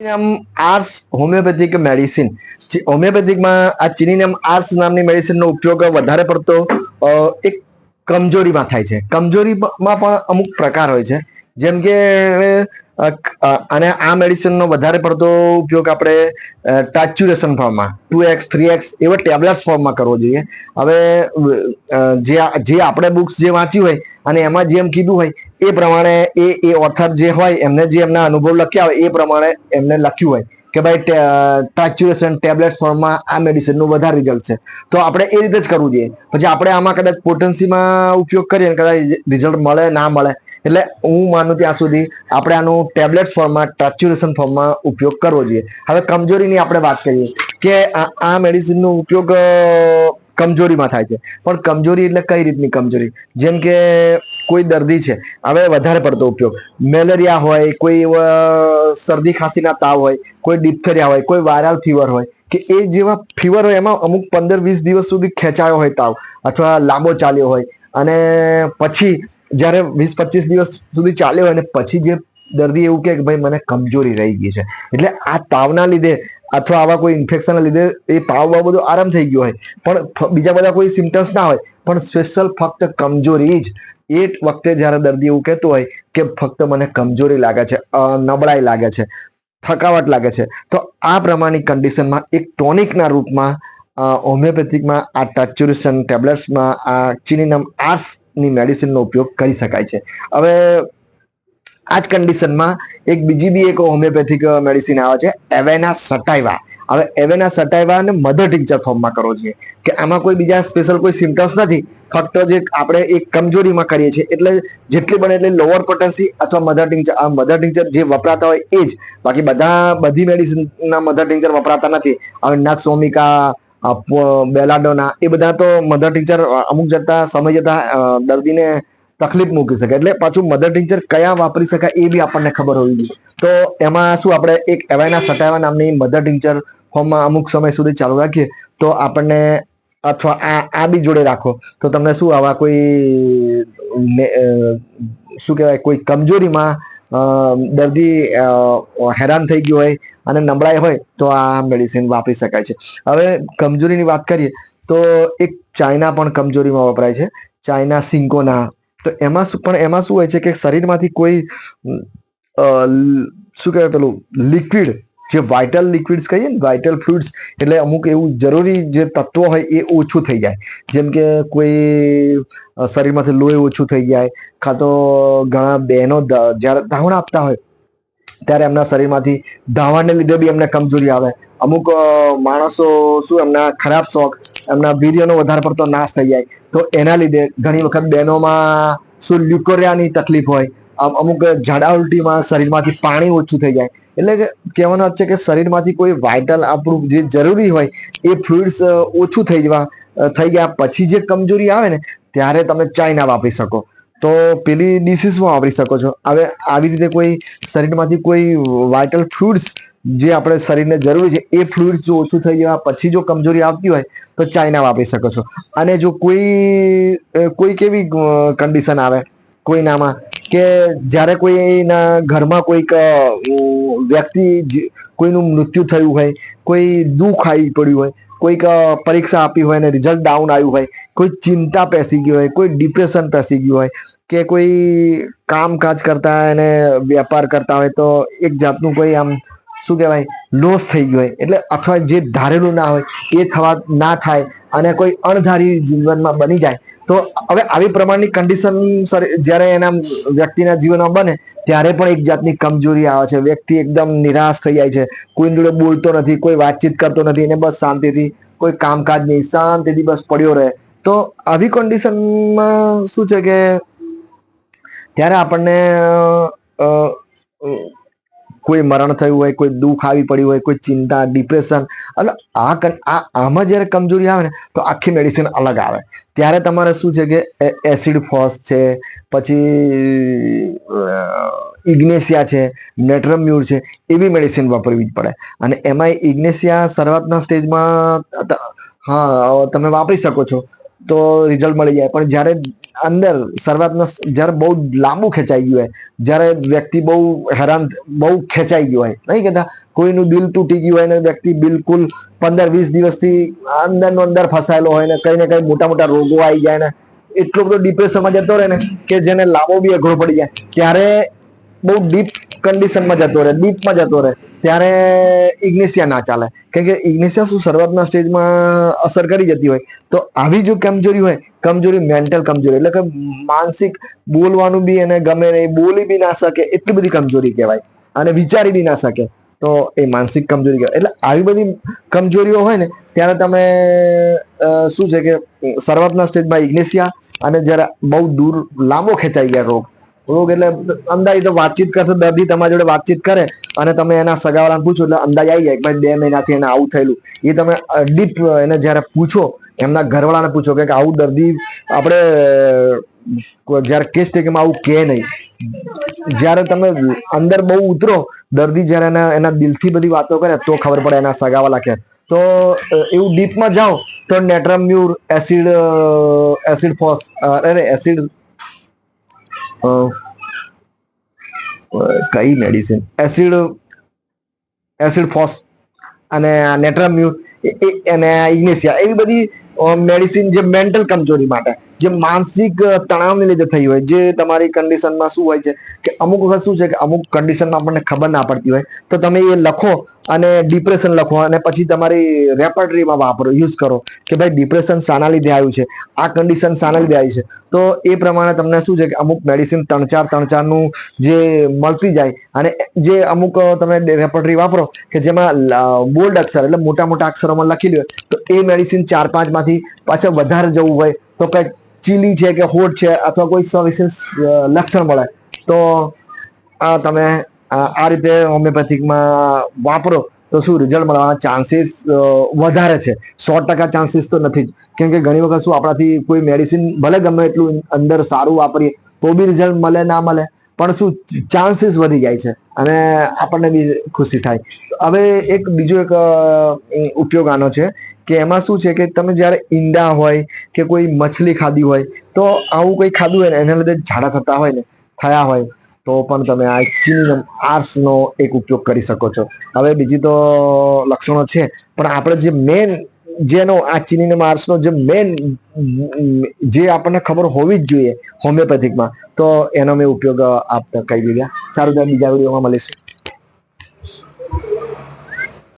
નામ આર્સ homeopathic medicine. હોમિયોપેથિકમાં આ ચિનિનમ આર્સ નામની મેડિસિનનો ઉપયોગ વધારે પડતો એક કમજોરીમાં થાય છે. કમજોરીમાં પણ અમુક પ્રકાર હોય છે. જેમ કે અને આ મેડિસિનનો વધારે પડતો ઉપયોગ આપણે ટાચ્યુરેશન ફોર્મમાં ટુ એક્સ, થ્રી એક્સ એવા ટેબ્લેટ્સ ફોર્મમાં કરવો જોઈએ. હવે જે જે આપણે બુક્સ જે વાંચી હોય અને એમાં જેમ કીધું હોય, એ પ્રમાણે એ એ ઓથર જે હોય, એમને જે એમના અનુભવ લખ્યા હોય, એ પ્રમાણે એમને લખ્યું હોય કે ભાઈ ટાચ્યુરેશન ટેબ્લેટ ફોર્મમાં આ મેડિસિનનું વધારે રિઝલ્ટ છે. તો આપણે એ રીતે જ કરવું જોઈએ. પછી આપણે આમાં કદાચ પોટન્સીમાં ઉપયોગ કરીએ કદાચ રિઝલ્ટ મળે, ના મળે એટલે હું માનું ત્યાં સુધી આપણે આનું ટેબ્લેટ ફોર્મમાં ટાચ્યુરેશન ફોર્મમાં ઉપયોગ કરવો જોઈએ. હવે કમજોરીની આપણે વાત કરીએ કે આ મેડિસિનનો ઉપયોગ કમજોરીમાં થાય છે. પણ કમજોરી એટલે કઈ રીતની કમજોરી? જેમ કે કોઈ દર્દી છે, હવે વધારે પડતો ઉપયોગ. મેલેરિયા હોય, કોઈ શરદી ખાંસીના તાવ હોય, કોઈ ડિપ્થરિયા હોય, કોઈ વાયરલ ફીવર હોય, કે એ જેવા ફીવર હોય એમાં અમુક પંદર વીસ દિવસ સુધી ખેંચાયો હોય તાવ, અથવા લાંબો ચાલ્યો હોય. અને પછી જ્યારે વીસ પચીસ દિવસ સુધી ચાલ્યો અને પછી જે દર્દી એવું કે ભાઈ, મને કમજોરી રહી ગઈ છે. એટલે આ તાવના લીધે અથવા આવા કોઈ ઇન્ફેક્શનના લીધે એ તાવ બાવ બધું આરામ થઈ ગયો હોય. પણ બીજા બધા કોઈ સિમ્ટમ્સ ના હોય, પણ સ્પેશિયલ ફક્ત કમજોરી જ. એ વખતે જ્યારે દર્દી એવું કહેતો હોય કે ફક્ત મને કમજોરી લાગે છે નબળાઈ લાગે છે, થકાવટ લાગે છે. તો આ પ્રમાણની કન્ડિશનમાં એક ટોનિકના રૂપમાં હોમિયોપેથિકમાં આ ટચ્યુરિશન ટેબ્લેટ્સમાં, આ ચિનિનમ આર્સની મેડિસિનનો ઉપયોગ કરી શકાય છે. હવે આ જ કન્ડિશનમાં એક બીજી બી એક હોમિયોપેથિક મેડિસિન આવે છે એવેના સટાઈવા હવે એવેના સટાઈવાને મધર ટિંચર ફોર્મમાં કરવો જોઈએ. કે આમાં કોઈ બીજા સ્પેશિયલ કોઈ સિમ્ટમ્સ નથી, ફક્ત જે આપણે એક કમજોરીમાં કરીએ છીએ. એટલે જેટલી બને એટલી લોઅર પોટેન્સી અથવા મધર ટિંચર આ મધર ટિંચર જે વપરાતા હોય એ જ. બાકી બધા બધી મેડિસિનના મધર ટિંચર વપરાતા નથી. હવે નક્સ ઓમિકા બેલાડોના, એ બધા તો મધર ટીચર અમુક જતા સમય જતા દર્દીને તકલીફ મૂકી શકે. એટલે પાછું મધર ટીચર કયા વાપરી શકાય એ બી આપણને ખબર હોવી જોઈએ. તો એમાં શું આપણે એક એવાયના સટાવા નામની મધર ટીચર ફોર્મમાં અમુક સમય સુધી ચાલુ રાખીએ, તો આપણને અથવા આ આ બી જોડે રાખો. તો તમને શું આવા કોઈ શું કહેવાય, કોઈ કમજોરીમાં દર્દી હેરાન થઈ ગયો હોય અને નબળાઈ હોય તો આ મેડિસિન વાપરી શકાય છે. હવે કમજોરીની વાત કરીએ તો એક ચાઇના પણ કમજોરીમાં વપરાય છે. ચાઇના સિંકોના તો એમાં શું, પણ એમાં શું હોય છે કે શરીરમાંથી કોઈ શું કહેવાય પેલું, લિક્વિડ જે વાઇટલ લિક્વિડ્સ કહીએ ને વાઇટલ ફ્લુઇડ્સ એટલે અમુક એવું જરૂરી જે તત્વો હોય એ ઓછું થઈ જાય. જેમ કે કોઈ શરીરમાંથી લોહી ઓછું થઈ જાય, કાં તો ઘણા બહેનો જ્યારે ધાવણ આપતા હોય, ત્યારે એમના શરીરમાંથી ધાવણને લીધે બી એમને કમજોરી આવે. અમુક માણસો શું એમના ખરાબ શોખ, એમના વીર્યનો વધારે પડતો નાશ થઈ જાય. તો એના લીધે ઘણી વખત બહેનોમાં શું લ્યુકોરિયાની તકલીફ હોય, અમ- અમુક ઝાડા ઉલટીમાં શરીરમાંથી પાણી ઓછું થઈ જાય. એટલે કે કહેવાનો અર્થ છે કે શરીરમાંથી કોઈ વાઇટલ આપણું જે જરૂરી હોય, એ ફ્લુઇડ્સ ઓછું થઈ જવા થઈ ગયા પછી જે કમજોરી આવે ને, ત્યારે તમે ચાઇના વાપરી શકો. તો પેલી ડિસીઝમાં વાપરી શકો છો. હવે આવી રીતે કોઈ શરીરમાંથી કોઈ વાઇટલ ફ્લુઇડ્સ જે આપણે શરીરને જરૂરી છે, એ ફ્લુઇડ્સ જો ઓછું થઈ જવા પછી જો કમજોરી આવતી હોય, તો ચાઇના વાપરી શકો છો. અને જો કોઈ કોઈ કેવી કન્ડિશન આવે, કોઈનામાં કે જ્યારે કોઈના ઘરમાં કોઈક વ્યક્તિ કોઈનું મૃત્યુ થયું હોય, કોઈ દુઃખ આવી પડ્યું હોય, કોઈક પરીક્ષા આપી હોય અને રિઝલ્ટ ડાઉન આવ્યું હોય, કોઈ ચિંતા પેસી ગઈ હોય, કોઈ ડિપ્રેશન પેસી ગયું હોય, કે કોઈ કામકાજ કરતા એને વેપાર કરતા હોય, તો એક જાતનું કોઈ આમ, શું કહેવાય લોસ થઈ ગયો હોય. એટલે અથવા જે ધારેલું ના હોય, એ થવા, ના થાય અને કોઈ અણધારી જીવનમાં બની જાય તો હવે આવી પ્રમાણની કન્ડિશન જ્યારે એના વ્યક્તિના જીવનમાં બને, ત્યારે પણ એક જાતની કમજોરી આવે છે. વ્યક્તિ એકદમ નિરાશ થઈ જાય છે. કોઈ જોડે બોલતો નથી, કોઈ વાતચીત કરતો નથી, એને બસ શાંતિથી, કોઈ કામકાજ નહીં, શાંતિથી બસ પડ્યો રહે. તો આવી કન્ડિશનમાં શું છે કે, ત્યારે આપણને કોઈ મરણ થયું હોય, કોઈ દુઃખ આવી પડ્યું હોય, કોઈ ચિંતા ડિપ્રેશન એટલે આ આ આમાં જ્યારે કમજોરી આવે ને, તો આખી મેડિસિન અલગ આવે. ત્યારે તમારે શું છે કે એસિડ ફોસ છે, પછી ઇગ્નેશિયા છે નેટ્રમ્યુર છે, એવી મેડિસિન વાપરવી જ પડે. અને એમાંય ઇગ્નેશિયા શરૂઆતના સ્ટેજમાં હા, તમે વાપરી શકો છો. તો રિઝલ્ટ મળી જાય. પણ જ્યારે અંદર શરૂઆતનો જ્યારે બહુ લાંબુ ખેંચાઈ ગયું હોય, જ્યારે વ્યક્તિ બહુ હેરાન બહુ ખેંચાઈ ગયો હોય, નહીં કહેતા? કોઈનું દિલ તૂટી ગયું હોય ને વ્યક્તિ બિલકુલ પંદર વીસ દિવસથી અંદરનો અંદર ફસાયેલો હોય ને કંઈ ને કંઈ મોટા મોટા રોગો આવી જાય ને, એટલો બધો ડિપ્રેશનમાં જતો રહે ને કે જેને લાંબો બી અઘરો પડી જાય. ત્યારે બહુ ડીપ કન્ડિશનમાં જતો રહે ડીપમાં જતો રહે. ત્યારે ઇગ્નેશિયા ના ચાલે. કેમ કે ઇગ્નેશિયા શું શરૂઆતના સ્ટેજમાં અસર કરી જતી હોય, તો આવી જો કમજોરી હોય, કમજોરી મેન્ટલ કમજોરી, એટલે કે માનસિક બોલવાનું બી એને ગમે નહીં બોલી બી ના શકે, એટલી બધી કમજોરી કહેવાય. અને વિચારી બી ના શકે, તો એ માનસિક કમજોરી કહેવાય. એટલે આવી બધી કમજોરીઓ હોય ને, ત્યારે તમે શું છે કે, શરૂઆતના સ્ટેજમાં ઇગ્નેશિયા અને જ્યારે બહુ દૂર લાંબો ખેંચાઈ ગયા રોગ રોગ એટલે અંદાજ તો વાતચીત કરશે, દર્દી તમારી જોડે વાતચીત કરે અને તમે એના સગાવાળાને પૂછો એટલે અંદાજ આવી જાય કે ભાઈ બે મહિનાથી એને આવું થયેલું. એ તમે ડીપ એને જ્યારે પૂછો, એમના ઘરવાળાને પૂછો કે આવું દર્દી આપણે જ્યારે કેસ ટેકમાં આવું કે નહીં. જ્યારે તમે અંદર બહુ ઉતરો, દર્દી જ્યારે એના એના દિલથી બધી વાતો કરે, તો ખબર પડે એના સગાવાલા કે. તો એવું ડીપમાં જાઓ તો natrum mur, acid acid phos અરે, એસિડ કઈ મેડિસિન એસિડ એસિડ ફોસ અને નેટ્રામ્યુર અને ઇગ્નેશિયા એવી બધી મેડિસિન જે મેન્ટલ કમજોરી માટે. જે માનસિક તણાવને લીધે થઈ હોય, જે તમારી કન્ડિશનમાં શું હોય છે, કે અમુક વખત શું છે કે અમુક કન્ડિશનમાં આપણને ખબર ના પડતી હોય, તો તમે એ લખો અને ડિપ્રેશન લખો અને પછી તમારી રેપર્ટરીમાં વાપરો યુઝ કરો કે ભાઈ ડિપ્રેશન શાના લીધે આવ્યું છે, આ કન્ડિશન શાના લીધે આવી છે. તો એ પ્રમાણે તમને શું છે કે અમુક મેડિસિન ત્રણ ચાર, ત્રણ ચારનું જે મળતી જાય અને જે અમુક તમે રેપર્ટરી વાપરો કે જેમાં બોલ્ડ અક્ષર એટલે મોટા મોટા અક્ષરોમાં લખી હોય, તો એ મેડિસિન ચાર પાંચમાંથી પાછળ વધારે જવું હોય, તો કંઈક ચીલી છે કે હોટ છે અથવા કોઈ સવિશેષ લક્ષણ મળે, તો આ તમે, આ રીતે હોમિયોપેથિકમાં વાપરો, તો શું રિઝલ્ટ મળવાના ચાન્સીસ વધારે છે. સો ટકા ચાન્સીસ તો નથી જ. કેમ કે ઘણી વખત શું આપણાથી કોઈ મેડિસિન ભલે ગમે એટલું અંદર સારું વાપરીએ, તો બી રિઝલ્ટ મળે, ના મળે. પણ શું ચાન્સીસ વધી જાય છે અને આપણને બી ખુશી થાય. હવે એક બીજો એક ઉપયોગ આનો છે કે એમાં શું છે કે તમે જ્યારે ઈંડા હોય કે કોઈ મછલી ખાધી હોય, તો આવું કોઈ ખાધું હોય ને, એના લીધે ઝાડા થતા હોય ને, થયા હોય, તો પણ તમે આ ચીની આર્ટ્સનો એક ઉપયોગ કરી શકો છો. હવે બીજી તો લક્ષણો છે, પણ આપણે જે મેન જેનો આ ચીની માર્સનો જે મેન જે આપણને ખબર હોવી જ જોઈએ હોમિયોપેથિકમાં તો એનો મેં ઉપયોગ આપ કહી દીધા. સારું ત્યાં બીજા વિડીયોમાં મળીશું.